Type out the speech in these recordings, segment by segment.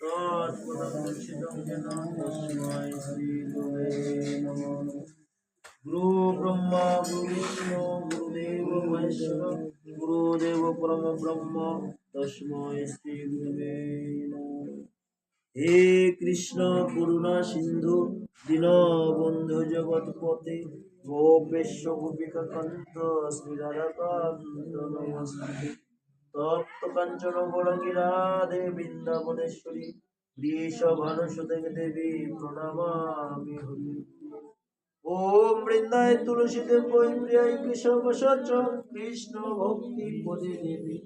তৎপদংশিতং যেন তস্मै শ্রীগুরুবে নমঃ গুরু ব্রহ্মা গুরু বিষ্ণু গুরুদেব মহেশ্বর গুরুদেব পরম ব্রহ্ম তস্मै শ্রী গুরুবে হে কৃষ্ণ করুণা সিন্ধু দীনবন্ধু জগৎপতে গোপেশ্ব গোপিকা কান্ত শ্রী রাধাকান্ত নমস্তে তপ্ত কাঞ্চন রাধে বৃন্দাবনেশ্বরী দেবী বৃন্দায় সচ কৃষ্ণ ভক্তি দেবী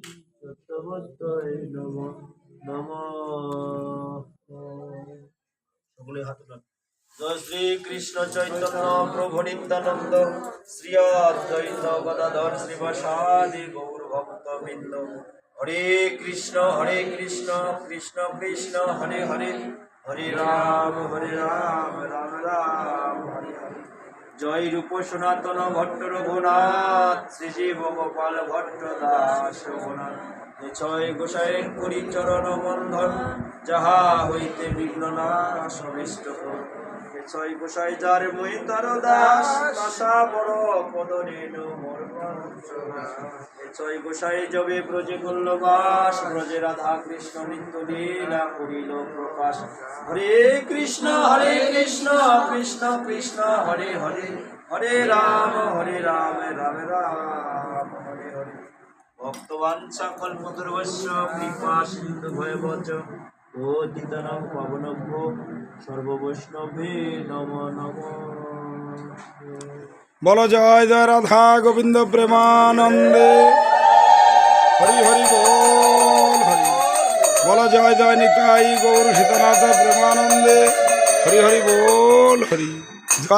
সকলে হাত জয় শ্রী কৃষ্ণ চৈতন্য প্রভু নিত্যানন্দ, শ্রী অদ্বৈত গদাধর শ্রীবাসাদি গৌর বৃন্দ হরে কৃষ্ণ হরে কৃষ্ণ কৃষ্ণ কৃষ্ণ, হরে হরে। হরে রাম হরে রাম রাম রাম, হরে হরে। জয় রূপ সনাতন ভট্ট রঘুনাথ, শ্রী জীব গোপাল ভট্ট দাস রঘুনাথ। ছয় গোসাইয়ের করি চরণ বন্ধন, যাহা হইতে বিঘ্ন কর। এ ছয় গোসাই যার মই তার দাস, আশা বড় পদ রেণু মোর ছয় গোসাই যবে ব্রজে করল বাস ব্রজে রাধা কৃষ্ণ নিত্য লীলা করিল প্রকাশ। হরে কৃষ্ণ হরে কৃষ্ণ কৃষ্ণ কৃষ্ণ, হরে হরে হরে রাম হরে রাম রাম রাম, হরে হরে। ভক্তবান ভক্তবাঞ্ছা কল্পদুর্বশ্য কৃপা সিন্ধু ভয়বচ ও দিতনম সর্ববৈষ্ণবে নম নম। বল জয় জয় রাধা গোবিন্দ প্রেমানন্দে। হরি হরি বল হরি। বল জয় জয় নিতাই গৌর সীতানাথ প্রেমানন্দে। হরি হরি বল, হরি। জয়